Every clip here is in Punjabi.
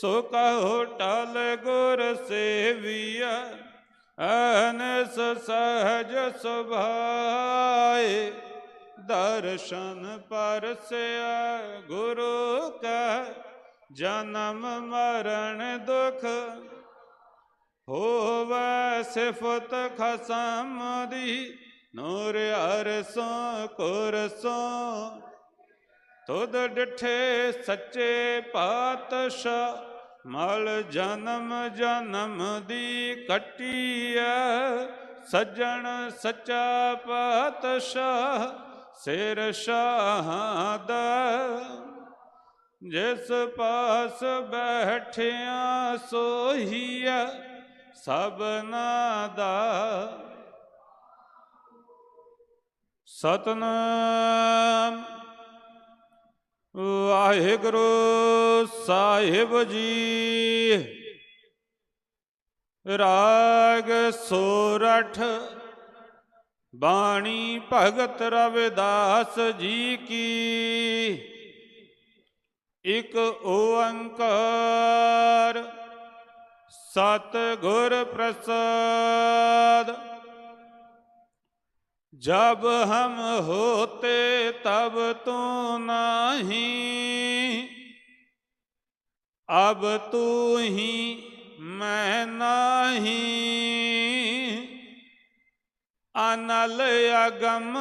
ਸੋ ਕਹੋ ਟਲ ਗੁਰ ਸੇਵੀਆ ਅਨਸ ਸਹਜ ਸੁਭਾਏ। ਦਰਸ਼ਨ ਪਰਸਿਆ ਗੁਰੂ ਕਾ, ਜਨਮ ਮਰਨ ਦੁਖ ਹੋਵੇ ਸਿਫਤ ਖਸਮ ਦੀ। ਨੂਰ ਅਰਸੋਂ ਕੁਰਸੋਂ ਤੁਧ ਡਿਠੇ ਸੱਚੇ ਪਾਤਸ਼ਾਹ, ਮਲ ਜਨਮ ਜਨਮ ਦੀ ਕਟੀਐ। ਸੱਜਣ ਸੱਚਾ ਪਾਤਸ਼ਾਹ, ਸਿਰ ਸ਼ਾਹਾਂ ਦਾ। ਜਿਸ ਪਾਸ ਬੈਠਿਆ ਸੋਹੀਆ ਸਭਨਾ ਦਾ। ਸਤਨਾਮ। ਵਾਹਿਗੁਰੂ ਸਾਹਿਬ ਜੀ। ਰਾਗ ਸੋਰਠ, ਬਾਣੀ ਭਗਤ ਰਵਿਦਾਸ ਜੀ ਕੀ। ਇਕ ਓੰਕਾਰ ਸਤ ਗੁਰ ਪ੍ਰਸਾਦ। जब हम होते तब तू नहीं अब तू ही मैं नहीं अनल अगम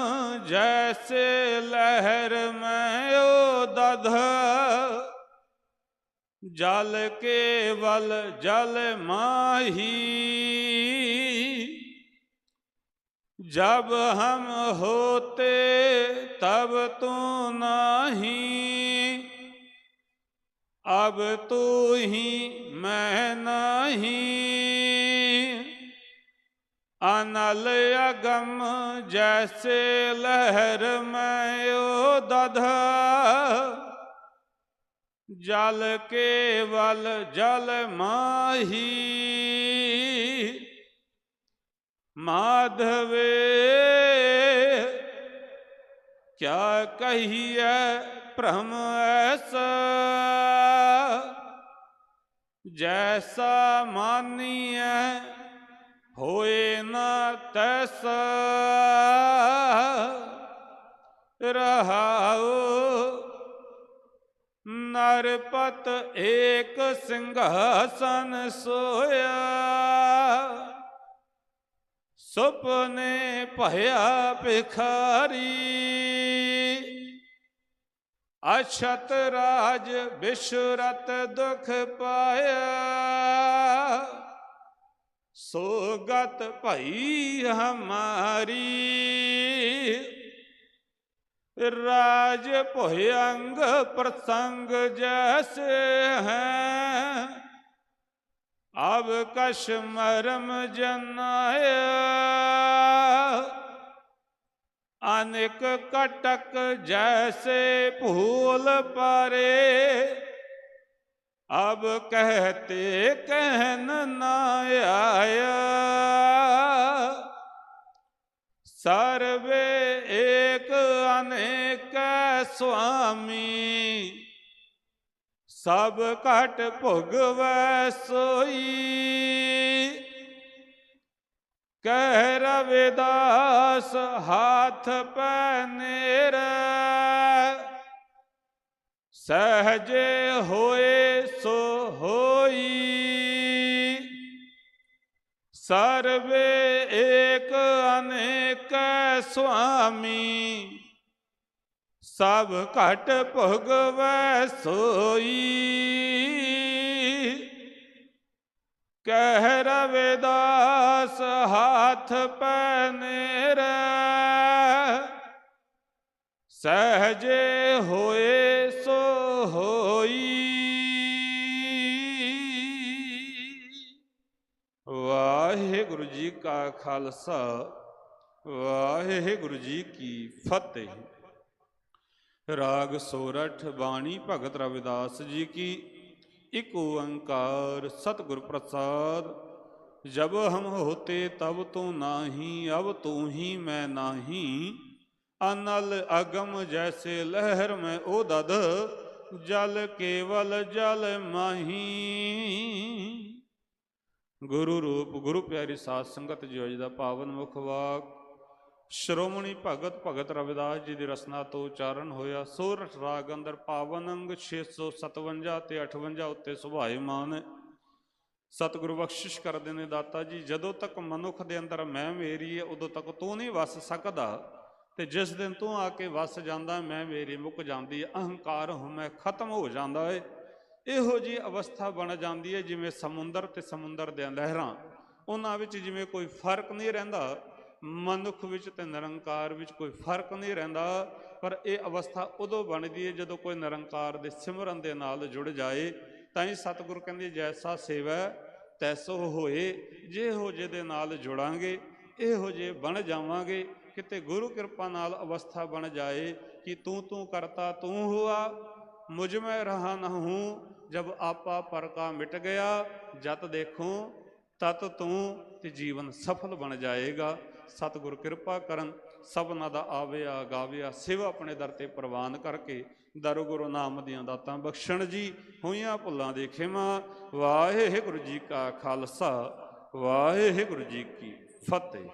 जैसे लहर में ओ दध जल केवल जल माही जब हम होते तब तू नहीं अब तू ही मैं नहीं अनल अगम जैसे लहर में ओ दधा जल केवल जल माही ਮਾਧਵੇ, ਕਿਆ ਕਹੀਐ ਭ੍ਰਮ ਐਸਾ? ਜੈਸਾ ਮਾਨੀਐ, ਹੋਏ ਨਾ ਤੈਸਾ। ਰਹਾਉ ਨਰਪਤ ਏਕ ਸਿੰਘਾਸਨ ਸੋਇਆ। ਸੁਪਨੇ ਭਇਆ ਭਿਖਾਰੀ। ਅਛਤ ਰਾਜ ਬਿਸ਼ਰਤ ਦੁਖ ਪਾਇਆ। ਸੋਗਤ ਭਈ ਹਮਾਰੀ। ਰਾਜ ਭਯੰਗ ਪ੍ਰਸੰਗ ਜੈਸੇ ਹੈ। ਅਬ ਕਸ਼ ਮਰਮ ਜਨਾਇ ਅਨੇਕ ਕਟਕ ਜੈਸੇ ਭੂਲ ਪਰੇ। ਅਬ ਕਹਤੇ ਕਹਿਨ ਨਾ ਆਇਆ। ਸਰਵੇ ਏਕ ਅਨੇਕ ਸੁਆਮੀ। ਸਭ ਘਟ ਭੁਗਵੈ ਸੋਈ। ਕਹਿ ਰਵਿਦਾਸ, ਹਾਥ ਪੈ ਨੇਰ। ਸਹਜੇ ਹੋਏ ਸੋ ਹੋਈ। ਸਰਵੇ ਏਕ ਅਨੇਕ ਸੁਆਮੀ। ਸਭ ਘਟ ਭਗਵੈ ਸੋਈ। ਕਹਿ ਰਵਿਦਾਸ, ਹਾਥ ਪੈ ਨੇਰੇ ਸਹਜੇ ਹੋਏ ਸੋ ਹੋਈ। ਵਾਹਿਗੁਰੂ ਜੀ ਕਾ ਖਾਲਸਾ, ਵਾਹਿਗੁਰੂ ਜੀ ਕੀ ਫਤਿਹ। ਰਾਗ ਸੋਰਠ ਬਾਣੀ ਭਗਤ ਰਵਿਦਾਸ ਜੀ ਕੀ, ਇਕ ਓੰਕਾਰ ਸਤਿਗੁਰ ਪ੍ਰਸਾਦ। ਜਬ ਹਮ ਹੋਤੇ ਤਬ ਤੂੰ ਨਾਹੀ, ਅਬ ਤੂੰ ਹੀ ਮੈਂ ਨਾਹੀ। ਅਨਲ ਅਗਮ ਜੈਸੇ ਲਹਿਰ ਮੈਂ ਉਹ ਦਦ ਜਲ ਕੇਵਲ ਜਲ ਮਾਹੀ। ਗੁਰੂ ਰੂਪ, ਗੁਰੂ ਪਿਆਰੀ ਸਾਧ ਸੰਗਤ ਜੀ ਦਾ ਪਾਵਨ ਮੁਖ ਵਾਕ। ਸ਼੍ਰੋਮਣੀ ਭਗਤ ਭਗਤ ਰਵਿਦਾਸ ਜੀ ਦੀ ਰਚਨਾ ਤੋਂ ਉਚਾਰਨ ਹੋਇਆ। ਸੋਰਠ ਰਾਗ, ਅੰਦਰ ਪਾਵਨ ਅੰਗ 657 ਤੇ 58 ਉੱਤੇ ਸੁਭਾਏਮਾਨ ਹੈ ਸਤਿਗੁਰੂ ਬਖਸ਼ਿਸ਼ ਕਰਦੇ ਨੇ ਦਾਤਾ ਜੀ, ਜਦੋਂ ਤੱਕ ਮਨੁੱਖ ਦੇ ਅੰਦਰ ਮੈਂ ਮੇਰੀ ਹੈ, ਉਦੋਂ ਤੱਕ ਤੂੰ ਨਹੀਂ ਵਸ ਸਕਦਾ। ਤੇ ਜਿਸ ਦਿਨ ਤੂੰ ਆ ਕੇ ਵਸ ਜਾਂਦਾ, ਮੈਂ ਮੇਰੀ ਮੁੱਕ ਜਾਂਦੀ ਹੈ। ਅਹੰਕਾਰ ਹਉਮੈ ਖਤਮ ਹੋ ਜਾਂਦਾ ਹੈ ਇਹੋ ਜੀ ਅਵਸਥਾ ਬਣ ਜਾਂਦੀ ਹੈ ਜਿਵੇਂ ਸਮੁੰਦਰ ਤੇ ਸਮੁੰਦਰ ਦੀਆਂ ਲਹਿਰਾਂ। ਉਹਨਾਂ ਵਿੱਚ ਜਿਵੇਂ ਕੋਈ ਫ਼ਰਕ ਨਹੀਂ ਰਹਿੰਦਾ। ਮਨੁੱਖ ਵਿੱਚ ਤੇ ਨਿਰੰਕਾਰ ਵਿੱਚ ਕੋਈ ਫ਼ਰਕ ਨਹੀਂ ਰਹਿੰਦਾ, ਪਰ ਇਹ ਅਵਸਥਾ ਉਦੋਂ ਬਣਦੀ ਹੈ ਜਦੋਂ ਕੋਈ ਨਿਰੰਕਾਰ ਦੇ ਸਿਮਰਨ ਦੇ ਨਾਲ ਜੁੜ ਜਾਏ। ਤਾਂ ਹੀ ਸਤਿਗੁਰ ਕਹਿੰਦੇ, ਜੈਸਾ ਸੇਵਾ, ਤੈਸੋ ਹੋਏ। ਜੇ ਹੋ ਦੇ ਨਾਲ ਜੁੜਾਂਗੇ, ਇਹੋ ਜੇ ਬਣ ਜਾਵਾਂਗੇ, ਕਿਤੇ ਗੁਰੂ ਕਿਰਪਾ ਨਾਲ ਅਵਸਥਾ ਬਣ ਜਾਏ ਕਿ ਤੂੰ ਤੂੰ ਕਰਤਾ ਤੂੰ ਹੁਆ, ਮੁਝ ਮੈਂ ਰਹਾ ਨਾ ਹੂੰ। ਜਬ ਆਪਾ ਪਰ ਮਿਟ ਗਿਆ, ਜਤ ਦੇਖੂੰ, ਤਤ ਤੂੰ ਤੇ ਜੀਵਨ ਸਫਲ ਬਣ ਜਾਏਗਾ। ਸਤਿਗੁਰ ਕਿਰਪਾ ਕਰਨ, ਸਭਨਾ ਦਾ ਆਵਿਆ ਗਾਵਿਆ, ਸਿਵ ਆਪਣੇ ਦਰ ਤੇ ਪ੍ਰਵਾਨ ਕਰਕੇ ਦਰ ਗੁਰੂ ਨਾਮ ਦੀਆਂ ਦਾਤਾਂ ਬਖਸ਼ਣ ਜੀ, ਹੋਈਆਂ ਭੁੱਲਾਂ ਦੇ ਖਿਮਾ। ਵਾਹਿਗੁਰੂ ਜੀ ਕਾ ਖਾਲਸਾ, ਵਾਹਿਗੁਰੂ ਜੀ ਕੀ ਫਤਿਹ।